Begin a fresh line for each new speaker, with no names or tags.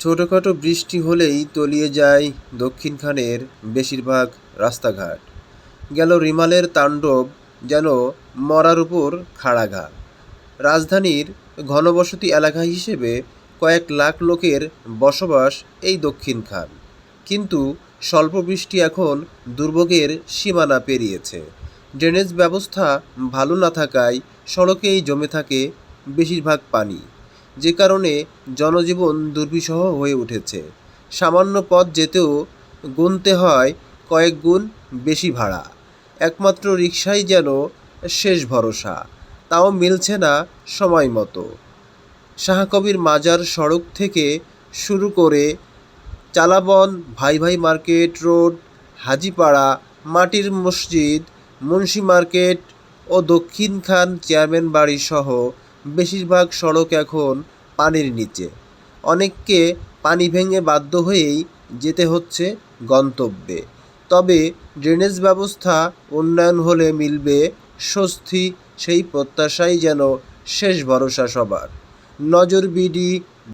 ছোটোখাটো বৃষ্টি হলেই তলিয়ে যায় দক্ষিণখানের বেশিরভাগ রাস্তাঘাট। গেল রিমালের তাণ্ডব যেন মরার উপর খাড়াঘা রাজধানীর ঘনবসতি এলাকা হিসেবে কয়েক লাখ লোকের বসবাস এই দক্ষিণখান কিন্তু স্বল্প বৃষ্টি এখন দুর্ভোগের সীমানা পেরিয়েছে। ড্রেনেজ ব্যবস্থা ভালো না থাকায় সড়কেই জমে থাকে বেশিরভাগ পানি। যে কারণে জনজীবন দুর্বিষহ হয়ে উঠেছে। সামান্য পথ যেতেও গুনতে হয় কয়েক গুণ বেশি ভাড়া। একমাত্র রিক্সাই যেন শেষ ভরসা, তাও মিলছে না সময় মতো। শাহকবির মাজার সড়ক থেকে শুরু করে চালাবন ভাই ভাই মার্কেট রোড, হাজিপাড়া, মাটির মসজিদ, মুন্সি মার্কেট ও দক্ষিণ খান চেয়ারম্যান বাড়ি সহ বেশিরভাগ সড়ক এখন পানির নিচে। অনেককে পানি ভেঙে বাধ্য হয়েই যেতে হচ্ছে গন্তব্যে। তবে ড্রেনেজ ব্যবস্থা উন্নয়ন হলে মিলবে স্বস্তি, সেই প্রত্যাশাই যেন শেষ ভরসা সবার। নজর বিডি